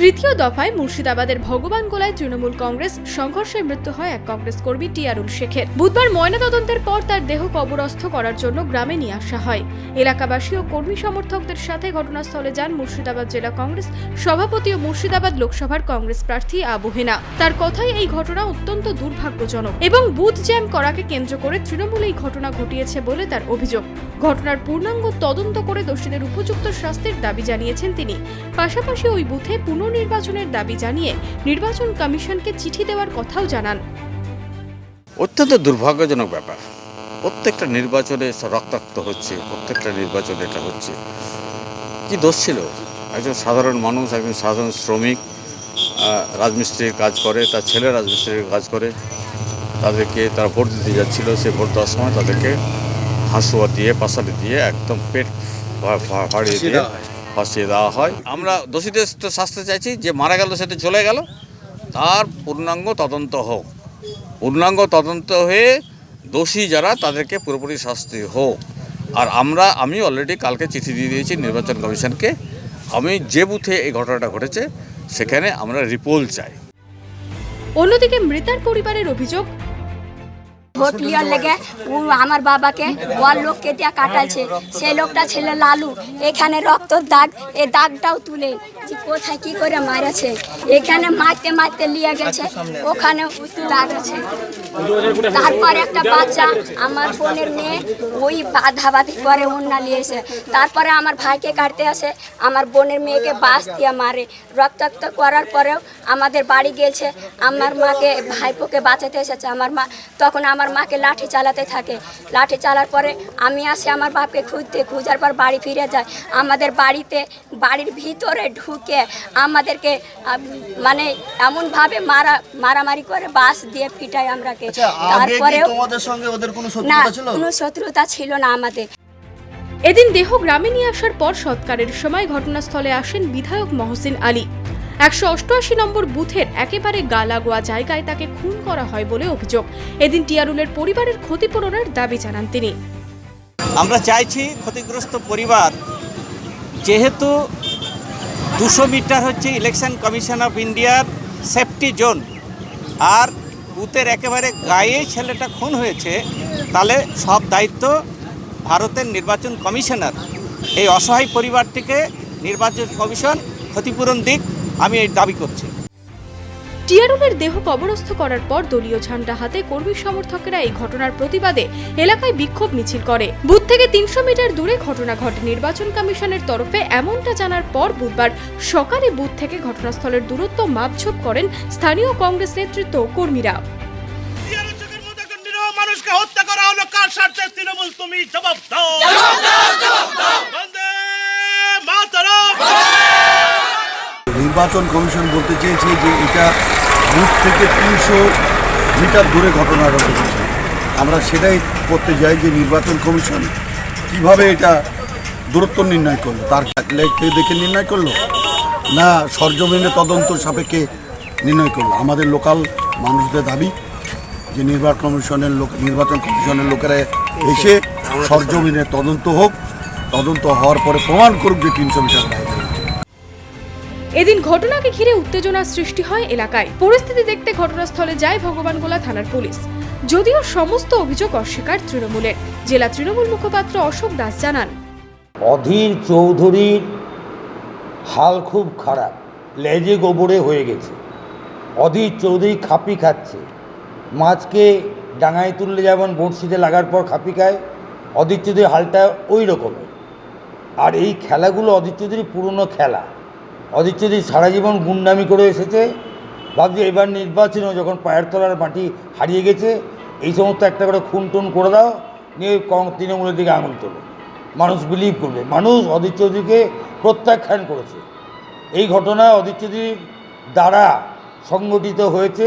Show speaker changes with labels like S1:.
S1: তৃতীয় দফায় মুর্শিদাবাদের ভগবান গোলায় তৃণমূল কংগ্রেস, সংঘর্ষে মৃত্যু হয় এক কংগ্রেস কর্মী টিয়ারুল শেখের। বুধবার ময়নাতদন্তের পর তার দেহ কবরস্থ করার জন্য গ্রামে নিয়ে আসা হয়। এলাকাবাসী ও কর্মী সমর্থকদের সাথে ঘটনাস্থলে যান মুর্শিদাবাদ জেলা কংগ্রেস সভাপতি ও মুর্শিদাবাদ লোকসভার কংগ্রেস প্রার্থী আবু হেনা। তার কথায় এই ঘটনা অত্যন্ত দুর্ভাগ্যজনক এবং বুথ জ্যাম করাকে কেন্দ্র করে তৃণমূল এই ঘটনা ঘটিয়েছে বলে তার অভিযোগ। ঘটনার পূর্ণাঙ্গ তদন্ত করে দোষীদের উপযুক্ত শাস্তির দাবি জানিয়েছেন তিনি। পাশাপাশি ওই বুথে পুনর্নির্বাচনের দাবি জানিয়ে নির্বাচন কমিশনকে চিঠি দেওয়ার কথাও জানান।
S2: অত্যন্ত দুর্ভাগ্যজনক ব্যাপার। প্রত্যেকটা নির্বাচনে রক্তাক্ত হচ্ছে প্রত্যেকটা নির্বাচনে এটা হচ্ছে। কি দোষ ছিল? একজন সাধারণ মানুষ একজন সাধারণ শ্রমিক রাজমিস্ত্রির কাজ করে তার ছেলে রাজমিস্ত্রির কাজ করে তাদেরকে তারা ভোট দিতে যাচ্ছিল সে ভোট দেওয়ার সময় তাদেরকে হাঁসুয়া দিয়ে পাশালি দিয়ে একদম পেট ফাড়িয়ে দিয়ে ফাঁসিয়ে দেওয়া হয়। আমরা দোষীদের তো শাস্তি চাইছি যে মারা গেল সেটা চলে গেল। তার পূর্ণাঙ্গ তদন্ত হোক। পূর্ণাঙ্গ তদন্ত হয়ে দোষী যারা, তাদেরকে পুরোপুরি শাস্তি হোক। আর আমরা, আমি অলরেডি কালকে চিঠি দিয়ে দিয়েছি নির্বাচন কমিশনকে। আমি যে বুথে এই ঘটনাটা ঘটেছে, সেখানে আমরা রিপোল চাই।
S1: অন্যদিকে মৃতার পরিবারের অভিযোগ
S3: ভোট লিয়ার লেগে আমার বাবাকে ওর লোককে দিয়ে কাটাচ্ছে সেই লোকটা ছেলে লালু। এখানে রক্তর দাগ, এ দাগটাও তুলে। যে কোথায় কি করে মারেছে? এখানে মারতে মারতে লিয়ে গেছে। ওখানে দাগ আছে। তারপর একটা বাচ্চা আমার বোনের মেয়ে, ওই বাধাবাধি করে অন্যা নিয়েছে। তারপরে আমার ভাইকে কাটতে আসে। আমার বোনের মেয়েকে বাস দিয়ে মারে। রক্তাক্ত করার পরেও আমাদের বাড়ি গেছে। আমার মাকে, ভাইপোকে বাঁচাতে এসেছে। আমার মা, তখন আমার মাকে লাঠি চালাতে থাকে। লাঠি চালার পরে আমি আসি আমার বাপকে খুঁজতে। খুঁজার পর বাড়ি ফিরে যায় আমাদের বাড়িতে বাড়ির ভিতরে ঢুকে আমাদেরকে মানে এমনভাবে মারা মারামারি করে বাস দিয়ে পিটায় আমরাকে।
S4: আচ্ছা আগে
S3: তারপরেও
S4: তোমাদের সঙ্গে ওদের কোনো
S3: না কোনো শত্রুতা ছিল না আমাদের।
S1: এদিন দেহ গ্রামে নিয়ে আসার পর সৎকারের সময় ঘটনাস্থলে আসেন বিধায়ক মহসিন আলী। একশো অষ্টআশি নম্বর বুথের একেবারে গা লাগোয়া জায়গায় তাকে খুন করা হয় বলে অভিযোগ। এদিন টিয়ারুলের পরিবারের ক্ষতিপূরণের দাবি জানান তিনি।
S5: আমরা চাইছি ক্ষতিগ্রস্ত পরিবার, যেহেতু দুশো মিটার হচ্ছে ইলেকশন কমিশন অফ ইন্ডিয়ার সেফটি জোন, আর বুথের একেবারে গায়ে ছেলেটা খুন হয়েছে, তাহলে সব দায়িত্ব ভারতের নির্বাচন কমিশনার। এই অসহায় পরিবারটিকে নির্বাচন কমিশন ক্ষতিপূরণ দিক। আমি এই দাবি করছি।
S1: টিয়ারুলের দেহ কবরস্থ করার পর দলীয় ঝান্ডা হাতে কর্মী সমর্থকেরা এই ঘটনার প্রতিবাদে এলাকায় বিক্ষোভ মিছিল করে। বুথ থেকে তিনশো মিটার দূরে ঘটনা ঘটে। নির্বাচন কমিশনের তরফে এমনটা জানার পর বুধবার সকালে বুথ থেকে ঘটনাস্থলের দূরত্ব মাপঝোপ করেন স্থানীয় কংগ্রেস নেতৃত্ব কর্মীরা।
S6: মানুষকে হত্যা করা হলো কার স্বার্থে? তৃণমূল তুমি জবাব দাও। বন্দে মাতরম।
S4: নির্বাচন কমিশন বলতে চেয়েছে যে এটা বুথ থেকে তিনশো মিটার দূরে ঘটনাটা ঘটেছে। আমরা সেটাই করতে যাই যে নির্বাচন কমিশন কীভাবে এটা দূরত্ব নির্ণয় করল তার লেখকে দেখে নির্ণয় করল? না সরজমিনে তদন্ত সাপেক্ষে নির্ণয় করল? আমাদের লোকাল মানুষদের দাবি যে নির্বাচন কমিশনের লোক নির্বাচন কমিশনের লোকেরা এসে সরজমিনে তদন্ত হোক তদন্ত হওয়ার পরে প্রমাণ করুক যে তিনশো মিটার
S1: এদিন ঘটনাকে ঘিরে উত্তেজনা সৃষ্টি হয় এলাকায়। পরিস্থিতি দেখতে ঘটনাস্থলে যায় ভগবানগোলা থানার পুলিশ। যদিও সমস্ত অভিযোগ অস্বীকার তৃণমূলের। জেলা তৃণমূল মুখপাত্র অশোক দাস জানান।
S7: অধীর চৌধুরীর হাল খুব খারাপ। লেজে গোবরে হয়ে গেছে। অধীর চৌধুরী খাপি খাচ্ছে। মাছকে ডাঙায় তুললে যেমন বড়শিতে লাগার পর খাপি খায়, অধীর চৌধুরীর হালটা ওই রকমের। আর এই খেলাগুলো অধীর চৌধুরীর পুরনো খেলা। চৌধুরী সারা জীবন গুন্ডামি করে এসেছে। ভাবছি এবার নির্বাচনেও যখন পায়ের তলার মাটি হারিয়ে গেছে, এই সমস্ত একটা করে খুন টুন করে দাও, নিয়ে কং তৃণমূলের দিকে আঙুল তোলো। মানুষ বিলিভ করবে। মানুষ চৌধুরীকে প্রত্যাখ্যান করেছে। এই ঘটনা চৌধুরীর দ্বারা সংগঠিত হয়েছে।